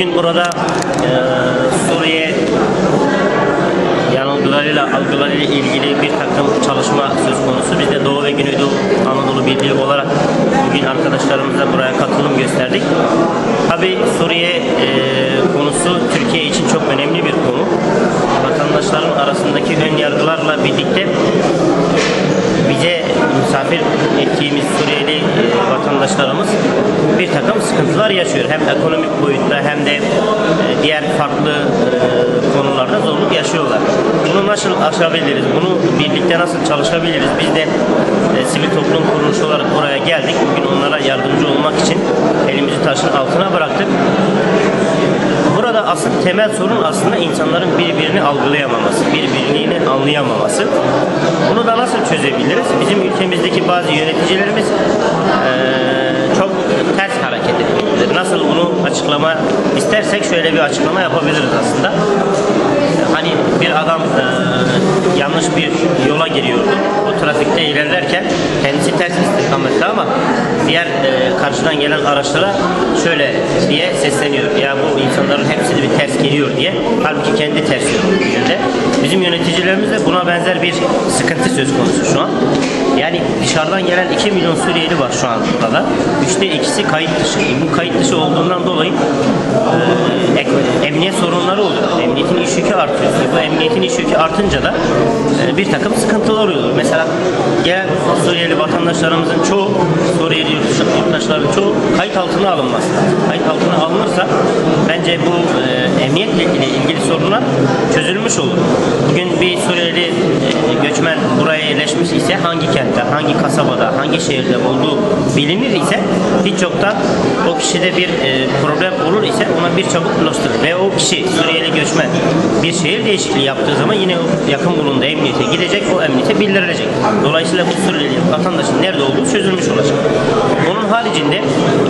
Bugün burada e, Suriye yanılgılarıyla, algılarıyla ilgili bir takım çalışma söz konusu. Biz de Doğu ve Güneydoğu Anadolu Birliği olarak bugün arkadaşlarımıza buraya katılım gösterdik. Tabi Suriye e, konusu Türkiye için çok önemli bir konu. Vatandaşların arasındaki ön yargılarla birlikte misafir ettiğimiz Suriyeli e, vatandaşlarımız bir takım sıkıntılar yaşıyor. Hem ekonomik boyutta hem de e, diğer farklı e, konularda zorluk yaşıyorlar. Bunu nasıl aşabiliriz? Bunu birlikte nasıl çalışabiliriz? Biz de sivil toplum kuruluşu olarak buraya geldik. Bugün onlara yardımcı olmak için elimizi taşın altına bıraktık. Asıl temel sorun aslında insanların birbirini algılayamaması, birbirini anlayamaması. Bunu da nasıl çözebiliriz? Bizim ülkemizdeki bazı yöneticilerimiz eee, çok ters hareket ediyorlar. Nasıl bunu açıklama istersek şöyle bir açıklama yapabiliriz aslında. Hani bir adam eee, yanlış bir yola giriyordu. O trafikte ilerlerken kendisi ters istikamette ama diğer eee, karşıdan gelen araçlara şöyle diye sesleniyor. Ya bu insanların hepsi de bir ters geliyor diye. Halbuki kendi ters yönünde. Bizim yöneticilerimiz de buna benzer bir sıkıntı söz konusu şu an. Yani dışarıdan gelen 2 milyon Suriyeli var şu an burada. Üçte ikisi kayıt dışı. Bu kayıt dışı olduğundan dolayı e, ek- emniyet sorunları oluyor. Emniyetin iş yükü artıyor. Bu emniyetin iş yükü artınca da e, bir takım sıkıntılar oluyor. Mesela gelen Suriyeli vatandaşlarımızın çoğu, Suriyeli yurttaş- yurttaşların çoğu kayıt altına alınmaz. Kayıt altına alınırsa bence bu e, emniyetle ilgili, sorunlar çözülmüş olur. Bugün bir Suriyeli e, göçmen buraya yerleşmiş ise hangi kentte, hangi kasabada, hangi şehirde olduğu bilinir ise hiç yoktan o kişide bir e, problem olur ise ona bir çabuk ulaştırır. Ve o kişi Suriyeli göçmen bir şehir değişikliği yaptığı zaman yine yakın bulunduğu emniyete gidecek, o emniyete bildirilecek. Dolayısıyla bu Suriyeli vatandaşın nerede olduğu çözülmüş olacak. Onun haricinde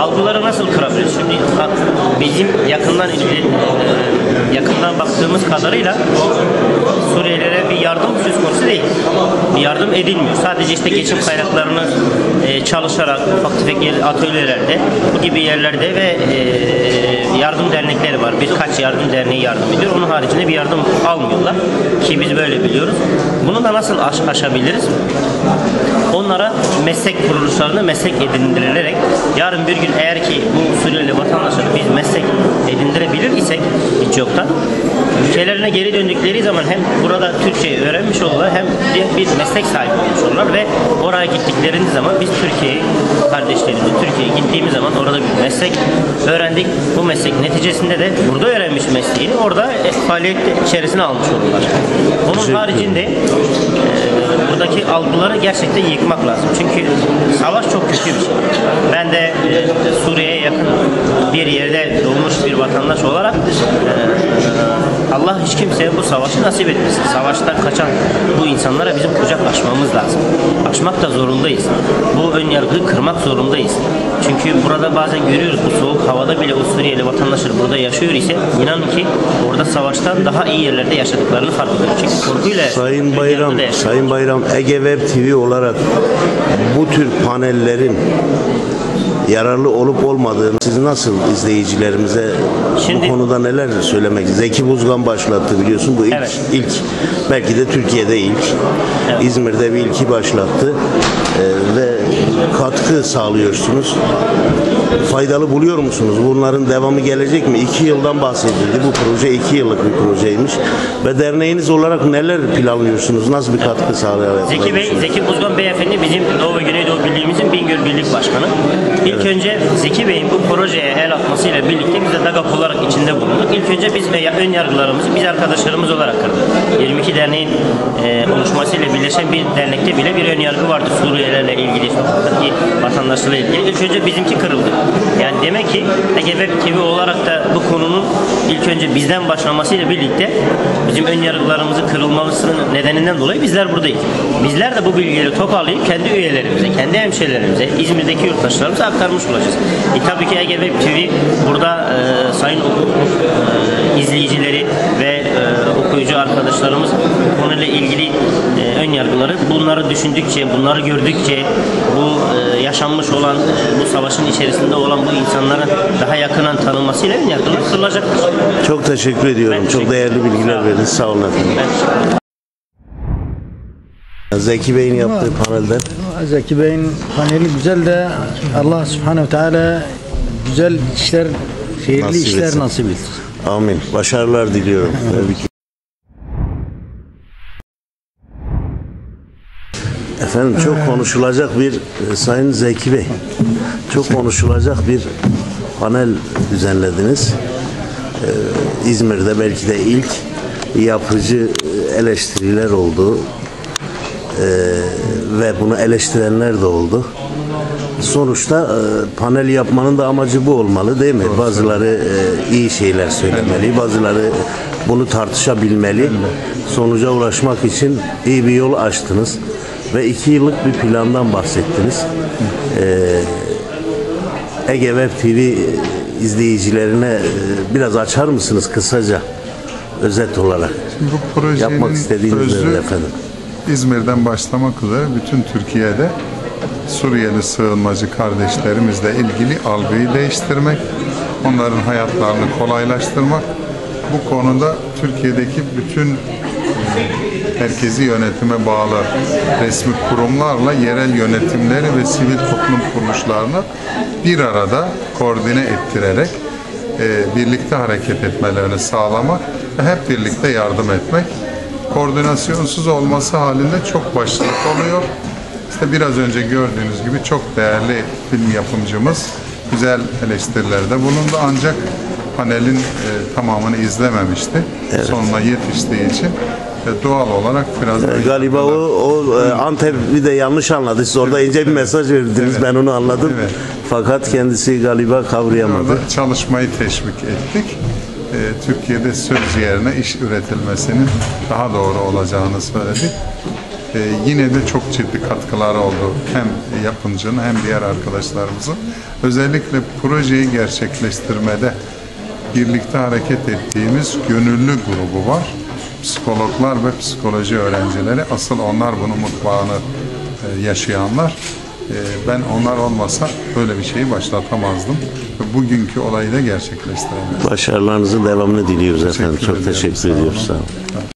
algıları nasıl kırabiliriz? Şimdi bizim yakından ilgili e, yakından baktığımız kadarıyla Suriyelilere bir yardım söz konusu değil. Bir yardım edilmiyor. Sadece işte geçim kaynaklarını e, çalışarak ufak tefek atölyelerde bu gibi yerlerde ve e, yardım dernekleri var. Birkaç yardım derneği yardım ediyor. Onun haricinde bir yardım almıyorlar. Ki biz böyle biliyoruz. Bunu da nasıl aş- aşabiliriz? Onlara meslek kuruluşlarına meslek edindirilerek yarın bir gün eğer ki bu Suriyeli vatandaşları biz meslek edindirebilir isek hiç yoktan ülkelerine geri döndükleri zaman hem burada Türkçeyi öğrenmiş olurlar hem bir meslek sahibi olmuş olurlar ve oraya gittiklerinde zaman biz Türkiye'yi kardeşlerimiz Türkiye'ye gittiğimiz zaman orada bir meslek öğrendik. Bu meslek neticesinde de burada öğrenmiş mesleğini orada e, faaliyet içerisine almış olurlar. Bunun haricinde e, buradaki algıları gerçekten yıkmak lazım. Çünkü savaş çok kötü bir şey. Ben de e, Suriye'ye yakın bir yerde doğmuş bir vatandaş olarak e, Allah hiç kimseye bu savaşı nasip etmesin. Savaştan kaçan bu insanlara bizim kucak açmamız lazım. Açmak da zorundayız. Bu ön yargıyı kırmak zorundayız. Çünkü burada bazen görüyoruz bu soğuk havada bile o Suriyeli vatandaşlar burada yaşıyor ise inanın ki orada savaştan daha iyi yerlerde yaşadıklarını fark ediyoruz. Çünkü korkuyla Sayın Bayram. Sayın Bayram Ege Web TV olarak bu tür panellerin yararlı olup olmadığını siz nasıl izleyicilerimize Şimdi- bu konuda neler söylemek? Zeki Buzgan başlattı biliyorsun bu ilk Evet. ilk belki de Türkiye'de ilk. Evet. İzmir'de bir ilki başlattı Ee, ve katkı sağlıyorsunuz. Faydalı buluyor musunuz? Bunların devamı gelecek mi? İki yıldan bahsedildi. Bu proje iki yıllık bir projeymiş. Ve derneğiniz olarak neler planlıyorsunuz? Nasıl bir katkı sağlayabilirsiniz? Zeki Bey, Zeki Buzgan Beyefendi bizim Doğu ve Güneydoğu Birliğimizin Bingöl Birlik Başkanı. İlk önce Zeki Bey'in bu projeye el atmasıyla birlikte biz de DAGAP olarak içinde bulunduk. İlk önce biz ve ön yargılarımızı biz arkadaşlarımız olarak kırdık. 22 derneğin e, oluşmasıyla birleşen bir dernekte bile bir ön yargı vardı Suriyelilerle ilgili, sokaktaki vatandaşlarla ilgili. İlk önce bizimki kırıldı. Yani demek ki Ege Web TV olarak da bu konunun ilk önce bizden başlamasıyla birlikte bizim ön yargılarımızın kırılmasının nedeninden dolayı bizler buradayız. Bizler de bu bilgileri toparlayıp kendi üyelerimize, kendi hemşehrilerimize, İzmir'deki yurttaşlarımıza aktarmış olacağız. E tabii ki Ege Web TV burada e, sayın oku- e, izleyicileri ve e, okuyucu arkadaşlarımız konuyla ilgili e, ön yargıları bunları düşündükçe, bunları gördükçe bu e, yaşanmış olan, e, bu savaşın içerisinde olan bu insanların daha yakından tanınmasıyla ön yargıları kırılacaktır. Çok teşekkür ediyorum. Ben Çok teşekkür değerli bilgiler verdiniz. Sağ olun efendim. Ben Zeki Bey'in yaptığı panelden Zeki Bey'in paneli güzel de Allah subhanehu teala güzel işler, hayırlı Nasip işler etsin. nasip etsin. amin. Başarılar diliyorum. Efendim çok konuşulacak bir e, Sayın Zeki Bey. Çok konuşulacak bir panel düzenlediniz. Ee, İzmir'de belki de ilk yapıcı e, eleştiriler oldu. Ee, ve bunu eleştirenler de oldu. Sonuçta e, panel yapmanın da amacı bu olmalı değil mi? Bazıları e, iyi şeyler söylemeli, bazıları bunu tartışabilmeli. Sonuca ulaşmak için iyi bir yol açtınız ve iki yıllık bir plandan bahsettiniz. Ee, Ege Web TV izleyicilerine e, biraz açar mısınız kısaca özet olarak? Bu projenin Yapmak istediğiniz özü efendim? İzmir'den başlamak üzere bütün Türkiye'de Suriyeli sığınmacı kardeşlerimizle ilgili algıyı değiştirmek, onların hayatlarını kolaylaştırmak, bu konuda Türkiye'deki bütün merkezi yönetime bağlı resmi kurumlarla yerel yönetimleri ve sivil toplum kuruluşlarını bir arada koordine ettirerek e, birlikte hareket etmelerini sağlamak ve hep birlikte yardım etmek. Koordinasyonsuz olması halinde çok başlık oluyor. İşte biraz önce gördüğünüz gibi çok değerli film yapımcımız güzel eleştirilerde bulundu ancak panelin e, tamamını izlememişti. Sonuna yetiştiği için e, doğal olarak biraz Galiba o, o e, Antep'i de yanlış anladı. Siz orada ince bir mesaj verdiniz. Ben onu anladım. Evet. Fakat kendisi galiba kavrayamadı. Orada çalışmayı teşvik ettik. Ee, Türkiye'de söz yerine iş üretilmesinin daha doğru olacağını söyledik. Ee, yine de çok ciddi katkılar oldu hem yapımcının hem diğer arkadaşlarımızın. Özellikle projeyi gerçekleştirmede birlikte hareket ettiğimiz gönüllü grubu var. Psikologlar ve psikoloji öğrencileri. Asıl onlar bunun mutfağını e, yaşayanlar. E, Ben onlar olmasa böyle bir şeyi başlatamazdım. Bugünkü olayı da gerçekleştiremezdim. Başarılarınızın devamını diliyoruz efendim. Çok teşekkür ediyoruz. Sağ olun.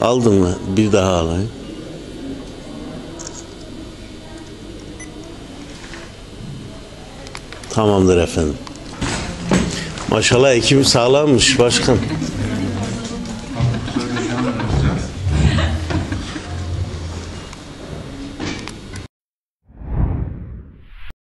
Aldın mı? Bir daha alayım. Tamamdır efendim. Maşallah ekibim sağlammış başkan.